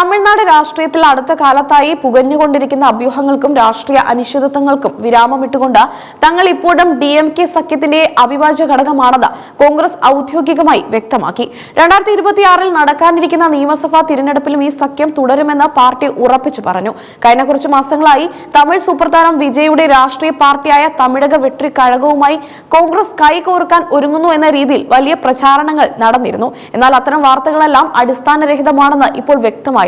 തമിഴ്നാട് രാഷ്ട്രീയത്തിൽ അടുത്ത കാലത്തായി പുകഞ്ഞുകൊണ്ടിരിക്കുന്ന അഭ്യൂഹങ്ങൾക്കും രാഷ്ട്രീയ അനിശ്ചിതത്വങ്ങൾക്കും വിരാമമിട്ടുകൊണ്ട് തങ്ങൾ ഇപ്പോഴും ഡി എം കെ സഖ്യത്തിന്റെ അവിഭാജ്യ ഘടകമാണെന്ന് കോൺഗ്രസ് ഔദ്യോഗികമായി വ്യക്തമാക്കി. രണ്ടായിരത്തി ഇരുപത്തിയാറിൽ നടക്കാനിരിക്കുന്ന നിയമസഭാ തിരഞ്ഞെടുപ്പിലും ഈ സഖ്യം തുടരുമെന്ന് പാർട്ടി ഉറപ്പിച്ചു പറഞ്ഞു. കഴിഞ്ഞ കുറച്ച് മാസങ്ങളായി തമിഴ് സൂപ്രധാനം വിജയുടെ രാഷ്ട്രീയ പാർട്ടിയായ തമിഴക വെട്രി കഴകവുമായി കോൺഗ്രസ് കൈകോർക്കാൻ ഒരുങ്ങുന്നു എന്ന രീതിയിൽ വലിയ പ്രചാരണങ്ങൾ നടന്നിരുന്നു. എന്നാൽ അത്തരം വാർത്തകളെല്ലാം അടിസ്ഥാനരഹിതമാണെന്ന് ഇപ്പോൾ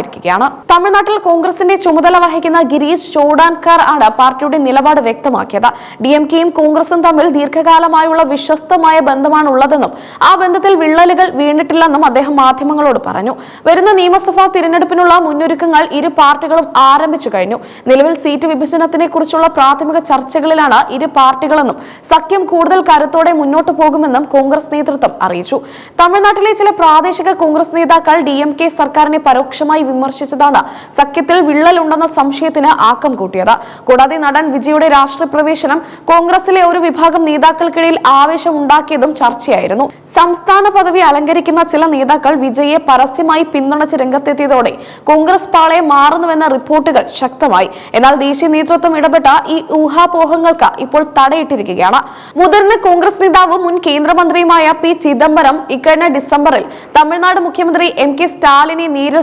വ്യക്തമായിരിക്കുകയാണ് തമിഴ്നാട്ടിൽ കോൺഗ്രസിന്റെ ചുമതല വഹിക്കുന്ന ഗിരീഷ് ചോഡാൻകാർ ആണ് പാർട്ടിയുടെ നിലപാട് വ്യക്തമാക്കിയത്. ഡി എം കെയും കോൺഗ്രസും തമ്മിൽ ദീർഘകാലമായുള്ള വിശ്വസ്തമായ ബന്ധമാണ് ഉള്ളതെന്നും ആ ബന്ധത്തിൽ വിള്ളലുകൾ വീണിട്ടില്ലെന്നും അദ്ദേഹം മാധ്യമങ്ങളോട് പറഞ്ഞു. വരുന്ന നിയമസഭാ തിരഞ്ഞെടുപ്പിനുള്ള മുന്നൊരുക്കങ്ങൾ ഇരു പാർട്ടികളും ആരംഭിച്ചു കഴിഞ്ഞു. നിലവിൽ സീറ്റ് വിഭജനത്തിനെ കുറിച്ചുള്ള പ്രാഥമിക ചർച്ചകളിലാണ് ഇരു പാർട്ടികളെന്നും സഖ്യം കൂടുതൽ കരുത്തോടെ മുന്നോട്ടു പോകുമെന്നും കോൺഗ്രസ് നേതൃത്വം അറിയിച്ചു. തമിഴ്നാട്ടിലെ ചില പ്രാദേശിക കോൺഗ്രസ് നേതാക്കൾ ഡി സർക്കാരിനെ പരോക്ഷമായി വിമർശിച്ചതാണ്. സഖ്യത്തിൽ വിള്ളലുണ്ടെന്ന സംശയത്തിന് ആക്കം കൂട്ടിയത്. കൂടാതെ നടൻ വിജയുടെ രാഷ്ട്രീയ പ്രവേശനം കോൺഗ്രസിലെ ഒരു വിഭാഗം നേതാക്കൾക്കിടയിൽ ആവേശം ഉണ്ടാക്കിയതും ചർച്ചയായിരുന്നു. സംസ്ഥാന പദവി അലങ്കരിക്കുന്ന ചില നേതാക്കൾ വിജയെ പരസ്യമായി പിന്തുണച്ച് രംഗത്തെത്തിയതോടെ കോൺഗ്രസ് പാളയെ മാറുന്നുവെന്ന റിപ്പോർട്ടുകൾ ശക്തമായി. എന്നാൽ ദേശീയ നേതൃത്വം ഇടപെട്ട ഈ ഊഹാപോഹങ്ങൾക്ക് ഇപ്പോൾ തടയിട്ടിരിക്കുകയാണ്. മുതിർന്ന കോൺഗ്രസ് നേതാവും മുൻ കേന്ദ്രമന്ത്രിയുമായ പി ചിദംബരം ഇക്കഴിഞ്ഞ ഡിസംബറിൽ തമിഴ്നാട് മുഖ്യമന്ത്രി എം കെ സ്റ്റാലിനെ നേരിൽ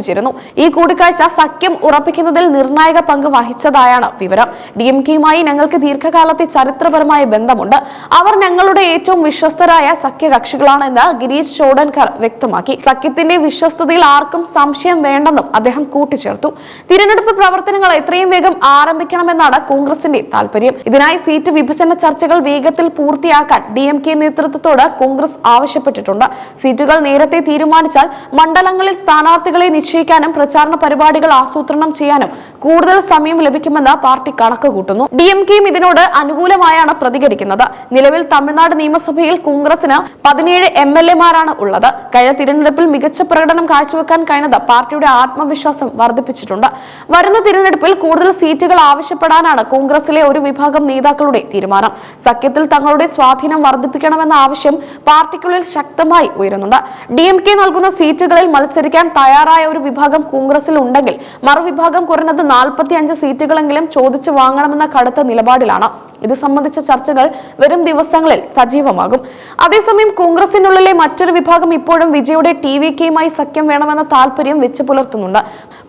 സന്ദർശിച്ചിരുന്നു ഈ കൂടിക്കാഴ്ച സഖ്യം ഉറപ്പിക്കുന്നതിൽ നിർണായക പങ്ക് വഹിച്ചതായാണ് വിവരം. ഡി എം കെയുമായി ഞങ്ങൾക്ക് ദീർഘകാലത്തെ ചരിത്രപരമായ ബന്ധമുണ്ട്. അവർ ഞങ്ങളുടെ ഏറ്റവും വിശ്വസ്തരായ സഖ്യകക്ഷികളാണെന്ന് ഗിരീഷ് ചോഡൻകർ വ്യക്തമാക്കി. സഖ്യത്തിന്റെ വിശ്വസ്തതയിൽ ആർക്കും സംശയം വേണ്ടെന്നും അദ്ദേഹം കൂട്ടിച്ചേർത്തു. തിരഞ്ഞെടുപ്പ് പ്രവർത്തനങ്ങൾ എത്രയും വേഗം ആരംഭിക്കണമെന്നാണ് കോൺഗ്രസിന്റെ താല്പര്യം ഇതിനായി സീറ്റ് വിഭജന ചർച്ചകൾ വേഗത്തിൽ പൂർത്തിയാക്കാൻ ഡി എം കെ നേതൃത്വത്തോട് കോൺഗ്രസ് ആവശ്യപ്പെട്ടിട്ടുണ്ട്. സീറ്റുകൾ നേരത്തെ തീരുമാനിച്ചാൽ മണ്ഡലങ്ങളിൽ സ്ഥാനാർത്ഥികളെ നിശ്ചയിക്കാനും പ്രചാരണ പരിപാടികൾ ആസൂത്രണം ചെയ്യാനും കൂടുതൽ സമയം ലഭിക്കുമെന്ന് പാർട്ടി കണക്ക് കൂട്ടുന്നു ഡി എം കെയും ഇതിനോട് അനുകൂലമായാണ് പ്രതികരിക്കുന്നത്. നിലവിൽ തമിഴ്നാട് നിയമസഭയിൽ കോൺഗ്രസിന് പതിനേഴ് എം എൽ എമാരാണ് ഉള്ളത്. കഴിഞ്ഞ തിരഞ്ഞെടുപ്പിൽ മികച്ച പ്രകടനം കാഴ്ചവെക്കാൻ കഴിഞ്ഞത് പാർട്ടിയുടെ ആത്മവിശ്വാസം വർദ്ധിപ്പിച്ചിട്ടുണ്ട്. വരുന്ന തിരഞ്ഞെടുപ്പിൽ കൂടുതൽ സീറ്റുകൾ ആവശ്യപ്പെടാനാണ് കോൺഗ്രസിലെ ഒരു വിഭാഗം നേതാക്കളുടെ തീരുമാനം. സഖ്യത്തിൽ തങ്ങളുടെ സ്വാധീനം വർദ്ധിപ്പിക്കണമെന്ന ആവശ്യം പാർട്ടിക്കുള്ളിൽ ശക്തമായി ഉയരുന്നുണ്ട്. ഡി എം കെ നൽകുന്ന സീറ്റുകളിൽ മത്സരിക്കാൻ തയ്യാറായ ഒരു വിഭാഗം കോൺഗ്രസിൽ ഉണ്ടെങ്കിൽ മറുവിഭാഗം കുറഞ്ഞത് നാൽപ്പത്തി അഞ്ച് സീറ്റുകളെങ്കിലും ചോദിച്ചു വാങ്ങണമെന്ന കടുത്ത നിലപാടിലാണ്. ഇത് സംബന്ധിച്ച ചർച്ചകൾ വരും ദിവസങ്ങളിൽ സജീവമാകും. അതേസമയം കോൺഗ്രസിനുള്ളിലെ മറ്റൊരു വിഭാഗം ഇപ്പോഴും വിജയുടെ ടി വി കെയുമായി സഖ്യം വേണമെന്ന താല്പര്യം വെച്ച് പുലർത്തുന്നുണ്ട്.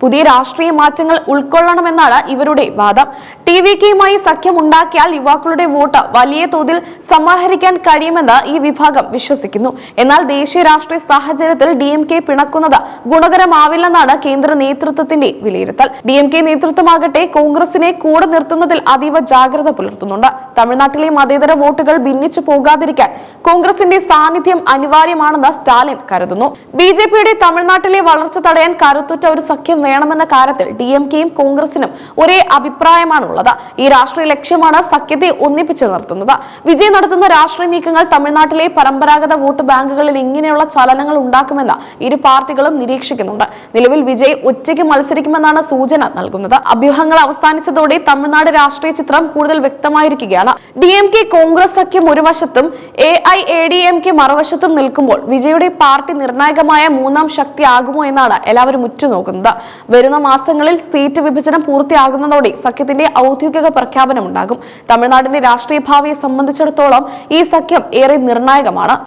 പുതിയ രാഷ്ട്രീയ മാറ്റങ്ങൾ ഉൾക്കൊള്ളണമെന്നാണ് ഇവരുടെ വാദം. ടി വി കെയുമായി സഖ്യം ഉണ്ടാക്കിയാൽ യുവാക്കളുടെ വോട്ട് വലിയ തോതിൽ സമാഹരിക്കാൻ കഴിയുമെന്ന് ഈ വിഭാഗം വിശ്വസിക്കുന്നു. എന്നാൽ ദേശീയ രാഷ്ട്രീയ സാഹചര്യത്തിൽ ഡി എം കെ പിണക്കുന്നത് ഗുണകരമാവില്ലെന്നാണ് കേന്ദ്ര നേതൃത്വത്തിന്റെ വിലയിരുത്തൽ. ഡി എം കെ നേതൃത്വമാകട്ടെ കോൺഗ്രസിനെ കൂടെ നിർത്തുന്നതിൽ അതീവ ജാഗ്രത പുലർത്തുന്നുണ്ട്. തമിഴ്നാട്ടിലെ മതേതര വോട്ടുകൾ ഭിന്നിച്ചു പോകാതിരിക്കാൻ കോൺഗ്രസിന്റെ സാന്നിധ്യം അനിവാര്യമാണെന്ന് സ്റ്റാലിൻ കരുതുന്നു. ബി ജെ പിയുടെ തമിഴ്നാട്ടിലെ വളർച്ച തടയാൻ കരുത്തുറ്റ ഒരു സഖ്യം വേണമെന്ന കാര്യത്തിൽ ഡി എം കെയും കോൺഗ്രസിനും ഒരേ അഭിപ്രായമാണുള്ളത്. ഈ രാഷ്ട്രീയ ലക്ഷ്യമാണ് സഖ്യത്തെ ഒന്നിപ്പിച്ചു നിർത്തുന്നത്. വിജയ് നടത്തുന്ന രാഷ്ട്രീയ നീക്കങ്ങൾ തമിഴ്നാട്ടിലെ പരമ്പരാഗത വോട്ട് ബാങ്കുകളിൽ ഇങ്ങനെയുള്ള ചലനങ്ങൾ ഉണ്ടാക്കുമെന്ന് ഇരു പാർട്ടികളും നിരീക്ഷിക്കുന്നുണ്ട്. നിലവിൽ വിജയ് ഒറ്റയ്ക്ക് മത്സരിക്കുമെന്നാണ് സൂചന നൽകുന്നത്. അഭ്യൂഹങ്ങൾ അവസാനിച്ചതോടെ തമിഴ്നാട് രാഷ്ട്രീയ ചിത്രം കൂടുതൽ വ്യക്തമായിരിക്കുകയാണ് ഡി എം കെ കോൺഗ്രസ് സഖ്യം ഒരു വശത്തും A I A D M K മറുവശത്തും നിൽക്കുമ്പോൾ വിജയുടെ പാർട്ടി നിർണായകമായ മൂന്നാം ശക്തിയാകുമോ എന്നാണ് എല്ലാവരും ഉറ്റുനോക്കുന്നത്. വരുന്ന മാസങ്ങളിൽ സീറ്റ് വിഭജനം പൂർത്തിയാകുന്നതോടെ സഖ്യത്തിന്റെ ഔദ്യോഗിക പ്രഖ്യാപനം ഉണ്ടാകും തമിഴ്നാടിന്റെ രാഷ്ട്രീയ ഭാവിയെ സംബന്ധിച്ചിടത്തോളം ഈ സഖ്യം ഏറെ നിർണായകമാണ്.